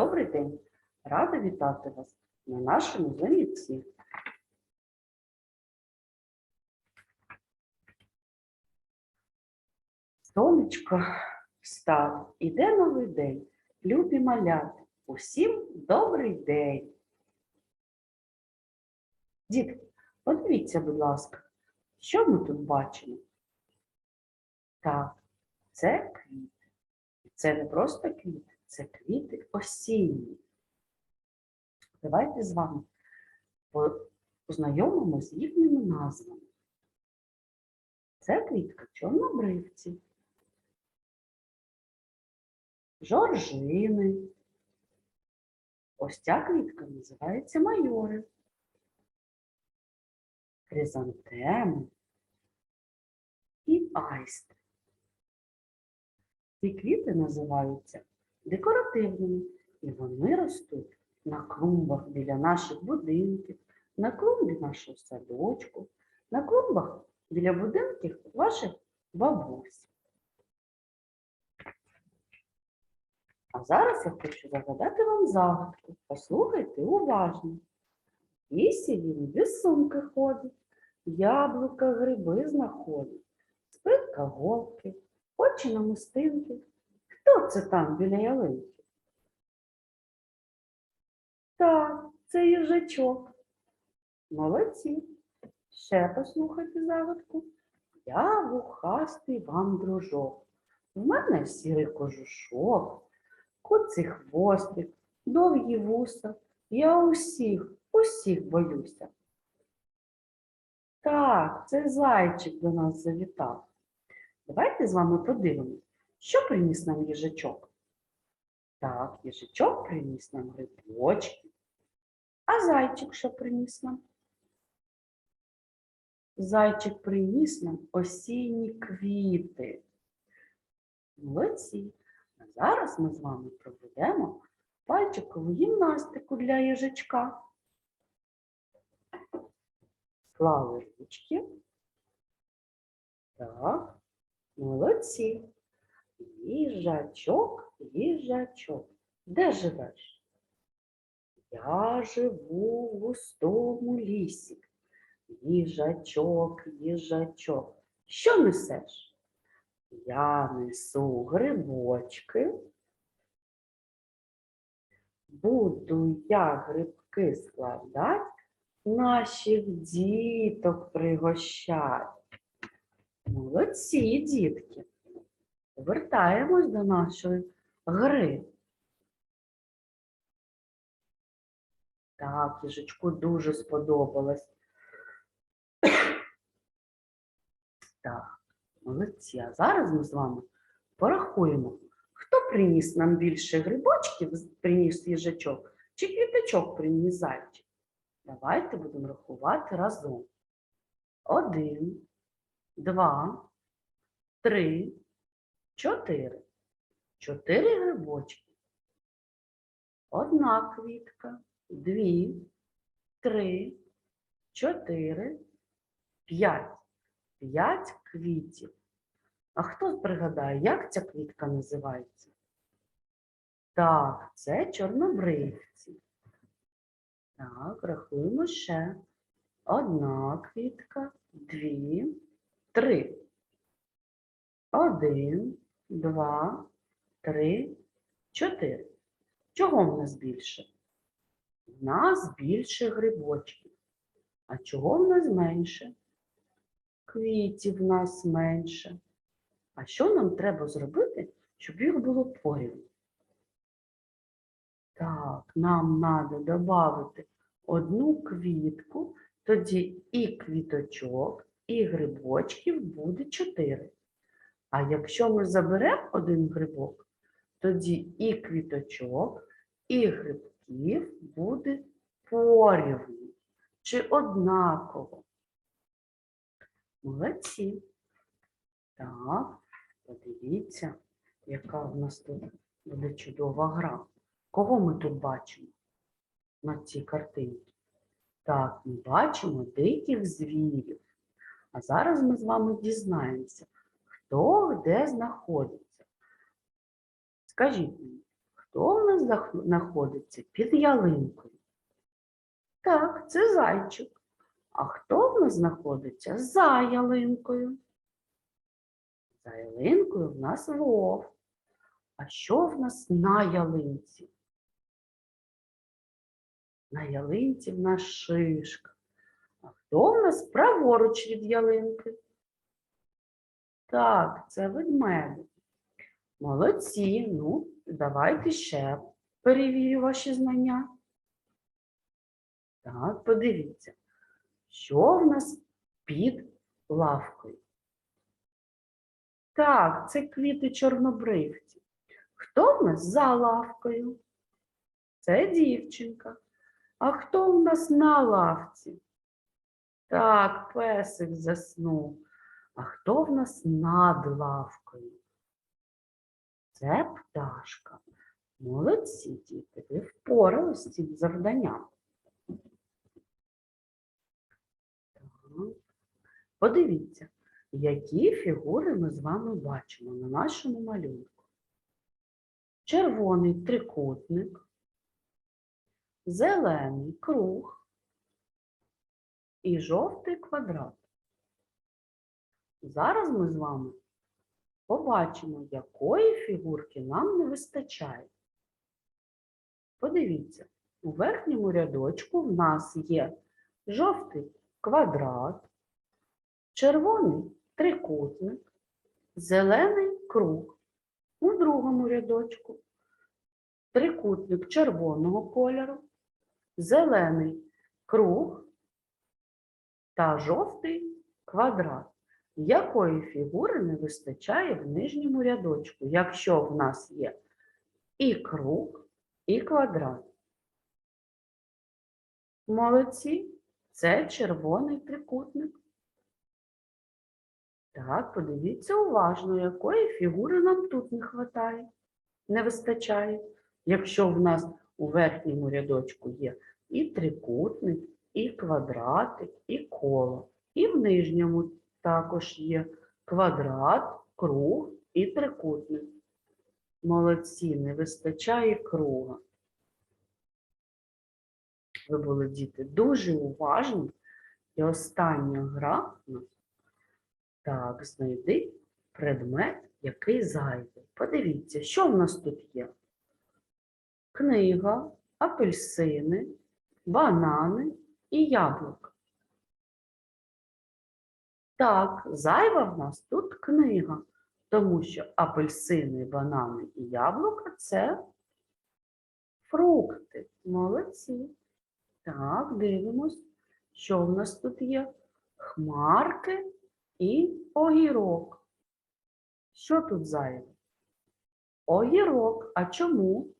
Добрий день! Рада вітати вас на нашому занятті. Сонечко встало, іде новий день. Любі маляти, усім добрий день. Дітки, подивіться, будь ласка, що ми тут бачимо? Так, це квіти. Це не просто квіти, це квіти осінні. Давайте з вами по- познайомимося з їхніми назвами. Це квітка чорнобривці, жоржини. Ось ця квітка називається майори, хризантеми і айстри. Ці квіти називаються декоративними, і вони ростуть на клумбах біля наших будинків, на клумбі нашого садочку, на клумбах біля будинків ваших бабусь. А зараз я хочу загадати вам загадку. Послухайте уважно. Лісі він без сумки ходить, яблука, гриби знаходить, спитка голки, очі на мустинки. Хто це там біля ялинки? Так, це їжачок. Молодці. Ще послухайте загадку. Я вухастий вам дружок. В мене сірий кожушок, куций хвостик, довгі вуса. Я усіх, усіх боюся. Так, це зайчик до нас завітав. Давайте з вами подивимось, що приніс нам їжачок. Так, їжачок приніс нам грибочки. А зайчик що приніс нам? Зайчик приніс нам осінні квіти. Молодці. А зараз ми з вами проведемо пальчикову гімнастику для їжачка. Склали ручки. Так, молодці. Їжачок, їжачок. Де живеш? Я живу в густому лісі. Їжачок, їжачок. Що несеш? Я несу грибочки. Буду я грибки складати, наших діток пригощать. Молодці, дітки. Повертаємось до нашої гри. Так, їжачку дуже сподобалось. Так, молодці. А зараз ми з вами порахуємо, хто приніс нам більше грибочків, приніс їжачок, чи квіточок приніс зайчик. Давайте будемо рахувати разом. Один, два, три, чотири. Чотири грибочки. Одна квітка, дві, три, чотири, п'ять. П'ять квітів. А хто пригадає, як ця квітка називається? Так, це чорнобривці. Так, рахуємо ще. Одна квітка, дві, три. Один, два, три, чотири. Чого в нас більше? В нас більше грибочків. А чого в нас менше? Квітів в нас менше. А що нам треба зробити, щоб їх було порівну? Так, нам треба додати одну квітку, тоді і квіточок, і грибочків буде чотири. А якщо ми заберемо один грибок, тоді і квіточок, і грибків буде порівну чи однаково. Молодці. Так, подивіться, яка в нас тут буде чудова гра. Кого ми тут бачимо на цій картинці? Так, ми бачимо диких звірів. А зараз ми з вами дізнаємося, хто де знаходиться. Скажіть мені, Хто в нас знаходиться під ялинкою? Так, це зайчик. А хто в нас знаходиться за ялинкою? За ялинкою в нас вовк. А що в нас на ялинці? На ялинці в нас шишка. А хто в нас праворуч від ялинки? Так, це ведмедик. Молодці. Ну, давайте ще перевірю ваші знання. Так, подивіться, що в нас під лавкою? Так, це квіти чорнобривці. Хто в нас за лавкою? Це дівчинка. А хто в нас на лавці? Так, песик заснув. А хто в нас над лавкою? Це пташка. Молодці, діти, ви впоралися з цим завданням. Подивіться, які фігури ми з вами бачимо на нашому малюнку. Червоний трикутник, зелений круг і жовтий квадрат. Зараз ми з вами побачимо, якої фігурки нам не вистачає. Подивіться, у верхньому рядочку в нас є жовтий квадрат, червоний трикутник, зелений круг. У другому рядочку трикутник червоного кольору, зелений круг та жовтий квадрат. Якої фігури не вистачає в нижньому рядочку, якщо в нас є і круг, і квадрат? Молодці, це червоний трикутник. Так, подивіться уважно, якої фігури нам тут не вистачає, не вистачає. Якщо в нас у верхньому рядочку є і трикутник, і квадратик, і коло, і в нижньому також є квадрат, круг і трикутник. Молодці, не вистачає круга. Ви були діти дуже уважні. І остання гра. Так, знайди предмет, який зайвий. Подивіться, що в нас тут є? Книга, апельсини, банани і яблука. Так, зайва в нас тут книга, тому що апельсини, банани і яблука це фрукти. Молодці. Так, дивимось, що в нас тут є? Хмарки і огірок. Що тут зайве? Огірок. А чому?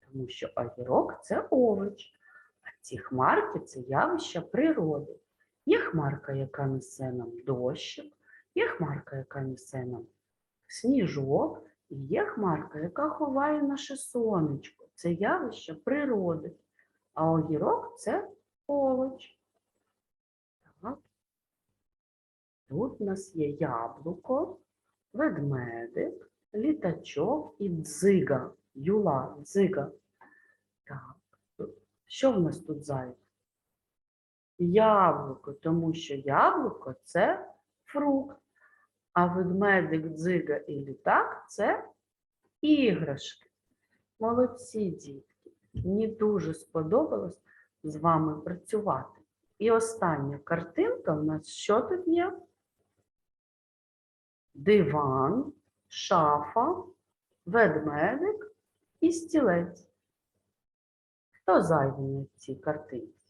Тому що огірок це овоч, а ці хмарки це явище природи. Є хмарка, яка несе нам дощик, є хмарка, яка несе нам сніжок, і є хмарка, яка ховає наше сонечко. Це явище природи. А огірок це овоч. Так. Тут у нас є яблуко, ведмедик, літачок і дзига, юла, дзига. Так. Що в нас тут зайве? Яблуко, тому що яблуко це фрукт, а ведмедик, дзига і літак це іграшки. Молодці дітки. Мені дуже сподобалось з вами працювати. І остання картинка у нас що тут є? Диван, шафа, ведмедик і стілець. Хто зайвий на цій картинці?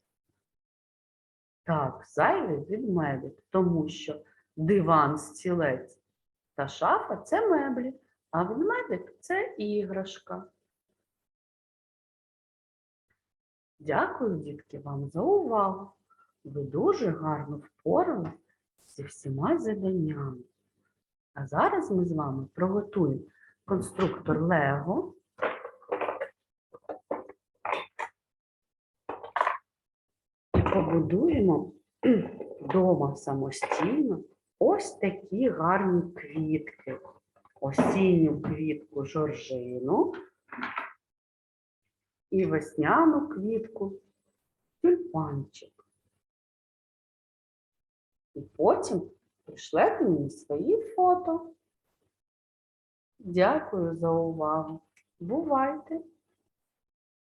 Так, зайвий ведмедик, тому що диван, стілець та шафа це меблі, а ведмедик це іграшка. Дякую, дітки, вам за увагу. Ви дуже гарно впорали зі всіма заданнями. А зараз ми з вами приготуємо конструктор Лего. І побудуємо вдома самостійно ось такі гарні квітки. осінню квітку жоржину і весняну квітку тюльпанчик. І потім пришлете мені свої фото. Дякую за увагу. Бувайте!